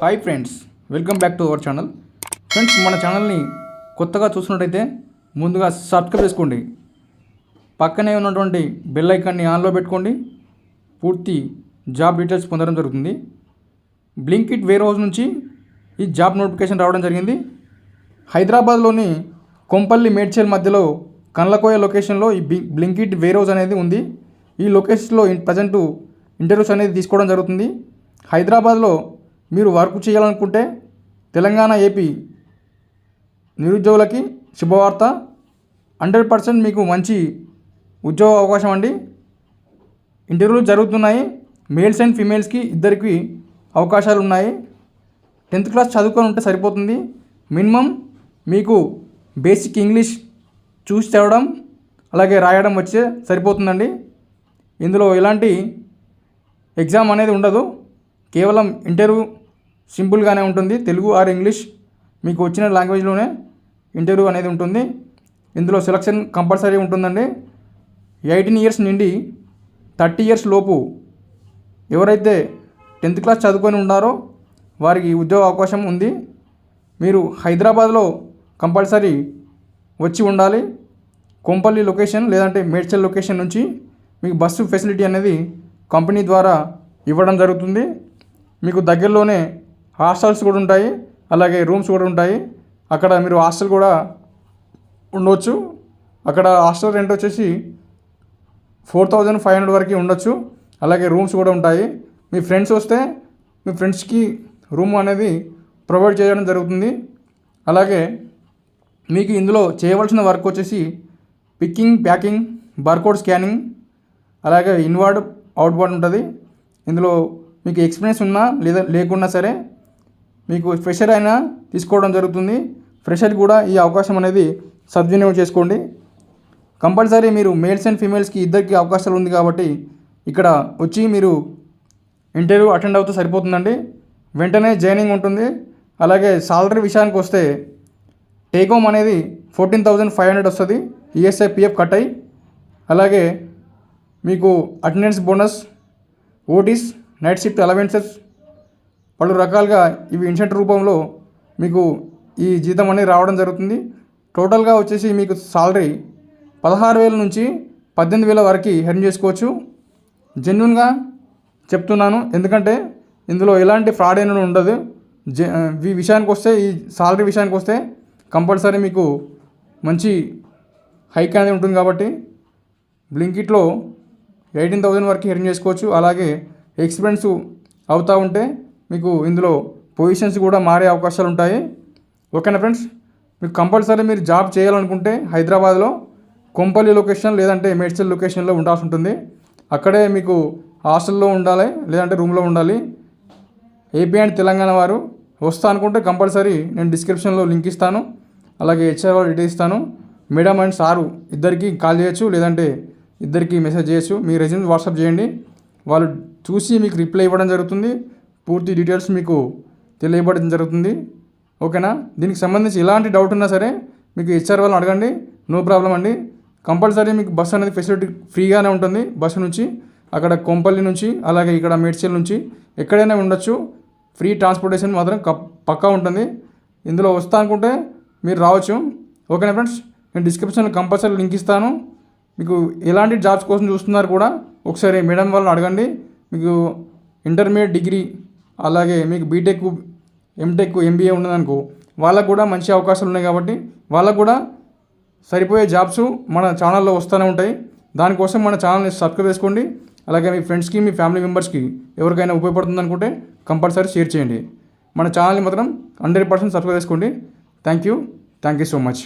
Hi friends welcome back to our channel friends మన ఛానల్ని కొత్తగా చూసినట్టయితే ముందుగా సబ్స్క్రైబ్ చేసుకోండి. పక్కనే ఉన్నటువంటి బెల్ ఐకాన్ని ఆన్లో పెట్టుకోండి. పూర్తి జాబ్ డీటెయిల్స్ పొందడం జరుగుతుంది. బ్లింకిట్ వేర్ హౌస్ నుంచి ఈ జాబ్ నోటిఫికేషన్ రావడం జరిగింది. హైదరాబాద్లోని కొంపల్లి మేడ్చేల్ మధ్యలో కండ్లకోయ లొకేషన్లో ఈ బ్లింక్ బ్లింకిట్ వేర్ హౌస్ అనేది ఉంది. ఈ లొకేషన్లో ప్రజెంటు ఇంటర్వ్యూస్ అనేది తీసుకోవడం జరుగుతుంది. హైదరాబాద్లో మీరు వర్క్ చేయాలనుకుంటే తెలంగాణ ఏపీ నిరుద్యోగులకి శుభవార్త. హండ్రెడ్ పర్సెంట్ మీకు మంచి ఉద్యోగ అవకాశం అండి. ఇంటర్వ్యూలు జరుగుతున్నాయి. మేల్స్ అండ్ ఫీమేల్స్కి ఇద్దరికి అవకాశాలు ఉన్నాయి. టెన్త్ క్లాస్ చదువుకొని ఉంటే సరిపోతుంది. మినిమం మీకు బేసిక్ ఇంగ్లీష్ చూసి చదవడం అలాగే రాయడం వచ్చే సరిపోతుందండి. ఇందులో ఎలాంటి ఎగ్జామ్ అనేది ఉండదు. కేవలం ఇంటర్వ్యూ సింపుల్గానే ఉంటుంది. తెలుగు ఆర్ ఇంగ్లీష్ మీకు వచ్చిన లాంగ్వేజ్లోనే ఇంటర్వ్యూ అనేది ఉంటుంది. ఇందులో సెలక్షన్ కంపల్సరీ ఉంటుందండి. ఎయిటీన్ ఇయర్స్ నుండి థర్టీ ఇయర్స్ లోపు ఎవరైతే టెన్త్ క్లాస్ చదువుకొని ఉన్నారో వారికి ఉద్యోగ అవకాశం ఉంది. మీరు హైదరాబాద్లో కంపల్సరీ వచ్చి ఉండాలి. కొంపల్లి లొకేషన్ లేదంటే మేడ్చల్ లొకేషన్ నుంచి మీకు బస్సు ఫెసిలిటీ అనేది కంపెనీ ద్వారా ఇవ్వడం జరుగుతుంది. మీకు దగ్గరలోనే హాస్టల్స్ కూడా ఉంటాయి అలాగే రూమ్స్ కూడా ఉంటాయి. అక్కడ మీరు హాస్టల్ కూడా ఉండవచ్చు అక్కడ హాస్టల్ రెంట్ వచ్చేసి ఫోర్ థౌజండ్ ఫైవ్ హండ్రెడ్ వరకు ఉండొచ్చు. అలాగే రూమ్స్ కూడా ఉంటాయి. మీ ఫ్రెండ్స్ వస్తే మీ ఫ్రెండ్స్కి రూమ్ అనేది ప్రొవైడ్ చేయడం జరుగుతుంది. అలాగే మీకు ఇందులో చేయవలసిన వర్క్ వచ్చేసి పిక్కింగ్ ప్యాకింగ్ బార్కోడ్ స్కానింగ్ అలాగే ఇన్వర్డ్ అవుట్వర్డ్ ఉంటుంది. ఇందులో మీకు ఎక్స్పీరియన్స్ ఉన్నా లేదా లేకున్నా సరే మీకు ఫ్రెషర్ అయినా తీసుకోవడం జరుగుతుంది. ఫ్రెషర్ కూడా ఈ అవకాశం అనేది సద్వినియోగం చేసుకోండి. కంపల్సరీ మీరు మేల్స్ అండ్ ఫీమేల్స్కి ఇద్దరికి అవకాశాలు ఉంది కాబట్టి ఇక్కడ వచ్చి మీరు ఇంటర్వ్యూ అటెండ్ అవుతూ సరిపోతుందండి. వెంటనే జాయినింగ్ ఉంటుంది. అలాగే సాలరీ విషయానికి వస్తే టేక్ హోమ్ అనేది ఫోర్టీన్ థౌజండ్ ఫైవ్ హండ్రెడ్ వస్తుంది. ఈఎస్ఐ పిఎఫ్ కట్ అయ్యి. అలాగే మీకు attendance bonus OTs night shift allowances. పలు రకాలుగా ఇవి ఇన్సెంట్ రూపంలో మీకు ఈ జీతం అనేది రావడం జరుగుతుంది. టోటల్గా వచ్చేసి మీకు సాలరీ పదహారు వేల నుంచి పద్దెనిమిది వేల వరకు ఎర్న్ చేసుకోవచ్చు. జెన్యున్గా చెప్తున్నాను. ఎందుకంటే ఇందులో ఎలాంటి ఫ్రాడ్ అయినా ఉండదు. జె ఈ విషయానికి వస్తే ఈ సాలరీ విషయానికి వస్తే కంపల్సరీ మీకు మంచి హైక్ అనేది ఉంటుంది కాబట్టి బ్లింకిట్లో ఎయిటీన్ థౌజండ్ వరకు ఎర్న్ చేసుకోవచ్చు. అలాగే ఎక్స్పీరియన్స్ అవుతూ ఉంటే మీకు ఇందులో పొజిషన్స్ కూడా మారే అవకాశాలు ఉంటాయి. ఓకేనా ఫ్రెండ్స్ మీకు కంపల్సరీ మీరు జాబ్ చేయాలనుకుంటే హైదరాబాద్లో కొంపల్లి లొకేషన్ లేదంటే మేడ్చల్ లొకేషన్లో ఉండాల్సి ఉంటుంది. అక్కడే మీకు హాస్టల్లో ఉండాలి లేదంటే రూమ్లో ఉండాలి. ఏపీ అండ్ తెలంగాణ వారు వస్తా అనుకుంటే కంపల్సరీ నేను డిస్క్రిప్షన్లో లింక్ ఇస్తాను. అలాగే హెచ్ఆర్ వాళ్ళు డీటెయిల్ ఇస్తాను. మేడం అండ్ సారు ఇద్దరికి కాల్ చేయొచ్చు లేదంటే ఇద్దరికి మెసేజ్ చేయొచ్చు. మీ రెజ్యూమ్ వాట్సాప్ చేయండి. వాళ్ళు చూసి మీకు రిప్లై ఇవ్వడం జరుగుతుంది. పూర్తి డీటెయిల్స్ మీకు తెలియబడడం జరుగుతుంది. ఓకేనా? దీనికి సంబంధించి ఎలాంటి డౌట్ ఉన్నా సరే మీకు హెచ్ఆర్ వాళ్ళని అడగండి. నో ప్రాబ్లం అండి. కంపల్సరీ మీకు బస్సు అనేది ఫెసిలిటీ ఫ్రీగానే ఉంటుంది. బస్సు నుంచి అక్కడ కొంపల్లి నుంచి అలాగే ఇక్కడ మేడ్చల్ నుంచి ఎక్కడైనా ఉండొచ్చు. ఫ్రీ ట్రాన్స్పోర్టేషన్ మాత్రం పక్కా ఉంటుంది. ఇందులో వస్తా అనుకుంటే మీరు రావచ్చు. ఓకేనా ఫ్రెండ్స్? నేను డిస్క్రిప్షన్లో కంపల్సరీ లింక్ ఇస్తాను. మీకు ఎలాంటి జాబ్స్ కోసం చూస్తున్నారు కూడా ఒకసారి మేడం వాళ్ళని అడగండి. మీకు ఇంటర్మీడియట్ డిగ్రీ అలాగే మీకు బీటెక్ ఎంటెక్ ఎంబీఏ ఉన్నదనుకో వాళ్ళకు కూడా మంచి అవకాశాలు ఉన్నాయి కాబట్టి వాళ్ళకు కూడా సరిపోయే జాబ్స్ మన ఛానల్లో వస్తూనే ఉంటాయి. దానికోసం మన ఛానల్ని సబ్స్క్రైబ్ చేసుకోండి. అలాగే మీ ఫ్రెండ్స్కి మీ ఫ్యామిలీ మెంబర్స్కి ఎవరికైనా ఉపయోగపడుతుంది అనుకుంటే కంపల్సరీ షేర్ చేయండి. మన ఛానల్ని మాత్రం హండ్రెడ్ పర్సెంట్ సబ్స్క్రైబ్ చేసుకోండి. Thank you thank you so much.